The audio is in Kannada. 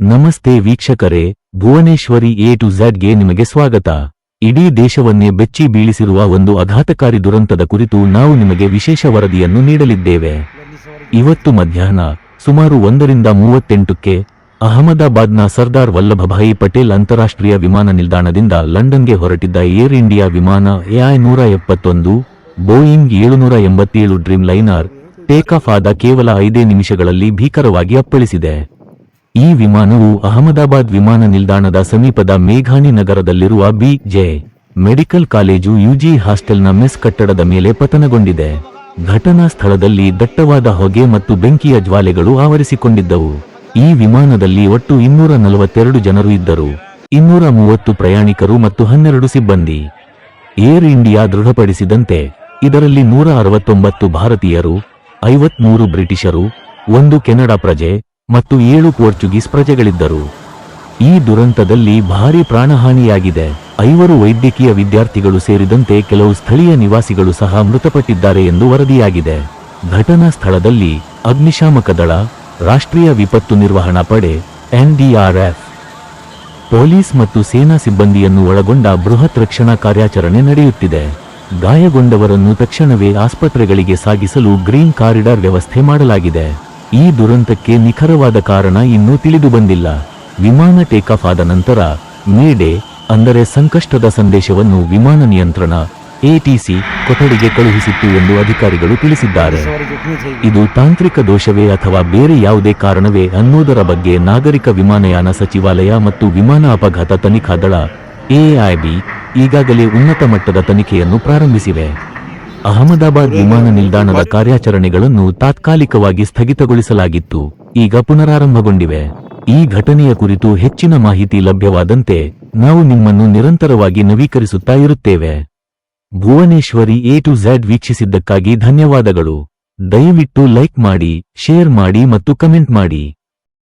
ನಮಸ್ತೆ ವೀಕ್ಷಕರೇ, ಭುವನೇಶ್ವರಿ ಎ ಟು ಝಡ್ಗೆ ನಿಮಗೆ ಸ್ವಾಗತ. ಇಡೀ ದೇಶವನ್ನೇ ಬೆಚ್ಚಿ ಬೀಳಿಸಿರುವ ಒಂದು ಅಘಾತಕಾರಿ ದುರಂತದ ಕುರಿತು ನಾವು ನಿಮಗೆ ವಿಶೇಷ ವರದಿಯನ್ನು ನೀಡಲಿದ್ದೇವೆ. ಇವತ್ತು ಮಧ್ಯಾಹ್ನ ಸುಮಾರು ಒಂದರಿಂದ ಮೂವತ್ತೆಂಟಕ್ಕೆ ಅಹಮದಾಬಾದ್ನ ಸರ್ದಾರ್ ವಲ್ಲಭಭಾಯಿ ಪಟೇಲ್ ಅಂತಾರಾಷ್ಟ್ರೀಯ ವಿಮಾನ ನಿಲ್ದಾಣದಿಂದ ಲಂಡನ್ಗೆ ಹೊರಟಿದ್ದ ಏರ್ ಇಂಡಿಯಾ ವಿಮಾನ ಎಐ ನೂರ ಎಪ್ಪತ್ತೊಂದು, ಬೋಯಿಂಗ್ ಏಳುನೂರ ಎಂಬತ್ತೇಳು ಡ್ರೀಮ್ ಲೈನರ್ ಟೇಕ್ ಆಫ್ ಆದ ಕೇವಲ ಐದೇ ನಿಮಿಷಗಳಲ್ಲಿ ಭೀಕರವಾಗಿ ಅಪ್ಪಳಿಸಿದೆ. ಈ ವಿಮಾನವು ಅಹಮದಾಬಾದ್ ವಿಮಾನ ನಿಲ್ದಾಣದ ಸಮೀಪದ ಮೇಘಾನಿ ನಗರದಲ್ಲಿರುವ B J medical college UG ಹಾಸ್ಟೆಲ್ನ mess ಕಟ್ಟಡದ ಮೇಲೆ ಪತನಗೊಂಡಿದೆ. ಘಟನಾ ಸ್ಥಳದಲ್ಲಿ ದಟ್ಟವಾದ ಹೊಗೆ ಮತ್ತು ಬೆಂಕಿಯ ಜ್ವಾಲೆಗಳು ಆವರಿಸಿಕೊಂಡಿದ್ದವು. ಈ ವಿಮಾನದಲ್ಲಿ ಒಟ್ಟು ಇನ್ನೂರ ನಲವತ್ತೆರಡು ಜನರು ಇದ್ದರು. ಇನ್ನೂರ ಮೂವತ್ತು ಪ್ರಯಾಣಿಕರು ಮತ್ತು ಹನ್ನೆರಡು ಸಿಬ್ಬಂದಿ. ಏರ್ ಇಂಡಿಯಾ ದೃಢಪಡಿಸಿದಂತೆ, ಇದರಲ್ಲಿ ನೂರ ಅರವತ್ತೊಂಬತ್ತು ಭಾರತೀಯರು, ಐವತ್ಮೂರು ಬ್ರಿಟಿಷರು, ಒಂದು ಕೆನಡಾ ಪ್ರಜೆ ಮತ್ತು ಏಳು ಪೋರ್ಚುಗೀಸ್ ಪ್ರಜೆಗಳಿದ್ದರು. ಈ ದುರಂತದಲ್ಲಿ ಭಾರಿ ಪ್ರಾಣಹಾನಿಯಾಗಿದೆ. ಐವರು ವೈದ್ಯಕೀಯ ವಿದ್ಯಾರ್ಥಿಗಳು ಸೇರಿದಂತೆ ಕೆಲವು ಸ್ಥಳೀಯ ನಿವಾಸಿಗಳು ಸಹ ಮೃತಪಟ್ಟಿದ್ದಾರೆ ಎಂದು ವರದಿಯಾಗಿದೆ. ಘಟನಾ ಸ್ಥಳದಲ್ಲಿ ಅಗ್ನಿಶಾಮಕ ದಳ, ರಾಷ್ಟ್ರೀಯ ವಿಪತ್ತು ನಿರ್ವಹಣಾ ಪಡೆ ಎನ್ಡಿಆರ್ಎಫ್ ಪೊಲೀಸ್ ಮತ್ತು ಸೇನಾ ಸಿಬ್ಬಂದಿಯನ್ನು ಒಳಗೊಂಡ ಬೃಹತ್ ರಕ್ಷಣಾ ಕಾರ್ಯಾಚರಣೆ ನಡೆಯುತ್ತಿದೆ. ಗಾಯಗೊಂಡವರನ್ನು ತಕ್ಷಣವೇ ಆಸ್ಪತ್ರೆಗಳಿಗೆ ಸಾಗಿಸಲು ಗ್ರೀನ್ ಕಾರಿಡಾರ್ ವ್ಯವಸ್ಥೆ ಮಾಡಲಾಗಿದೆ. ಈ ದುರಂತಕ್ಕೆ ನಿಖರವಾದ ಕಾರಣ ಇನ್ನೂ ತಿಳಿದು ಬಂದಿಲ್ಲ. ವಿಮಾನ ಟೇಕ್ ಆಫ್ ಆದ ನಂತರ ಮೇಡೆ ಅಂದರೆ ಸಂಕಷ್ಟದ ಸಂದೇಶವನ್ನು ವಿಮಾನ ನಿಯಂತ್ರಣ, ಎಟಿಸಿ ಕೊಠಡಿಗೆ ಕಳುಹಿಸಿತ್ತು ಎಂದು ಅಧಿಕಾರಿಗಳು ತಿಳಿಸಿದ್ದಾರೆ. ಇದು ತಾಂತ್ರಿಕ ದೋಷವೇ ಅಥವಾ ಬೇರೆ ಯಾವುದೇ ಕಾರಣವೇ ಅನ್ನೋದರ ಬಗ್ಗೆ ನಾಗರಿಕ ವಿಮಾನಯಾನ ಸಚಿವಾಲಯ ಮತ್ತು ವಿಮಾನ ಅಪಘಾತ ತನಿಖಾ ದಳ ಎಐಬಿ ಈಗಾಗಲೇ ಉನ್ನತ ಮಟ್ಟದ ತನಿಖೆಯನ್ನು ಪ್ರಾರಂಭಿಸಿವೆ. ಅಹಮದಾಬಾದ್ ವಿಮಾನ ನಿಲ್ದಾಣದ ಕಾರ್ಯಾಚರಣೆಗಳನ್ನು ತಾತ್ಕಾಲಿಕವಾಗಿ ಸ್ಥಗಿತಗೊಳಿಸಲಾಗಿತ್ತು. ಈಗ ಪುನರಾರಂಭಗೊಂಡಿವೆ. ಈ ಘಟನೆಯ ಕುರಿತು ಹೆಚ್ಚಿನ ಮಾಹಿತಿ ಲಭ್ಯವಾದಂತೆ ನಾವು ನಿಮ್ಮನ್ನು ನಿರಂತರವಾಗಿ ನವೀಕರಿಸುತ್ತಾ ಇರುತ್ತೇವೆ. ಭುವನೇಶ್ವರಿ ಎ ಟು ಝೆಡ್ ವೀಕ್ಷಿಸಿದ್ದಕ್ಕಾಗಿ ಧನ್ಯವಾದಗಳು. ದಯವಿಟ್ಟು ಲೈಕ್ ಮಾಡಿ, ಶೇರ್ ಮಾಡಿ ಮತ್ತು ಕಮೆಂಟ್ ಮಾಡಿ.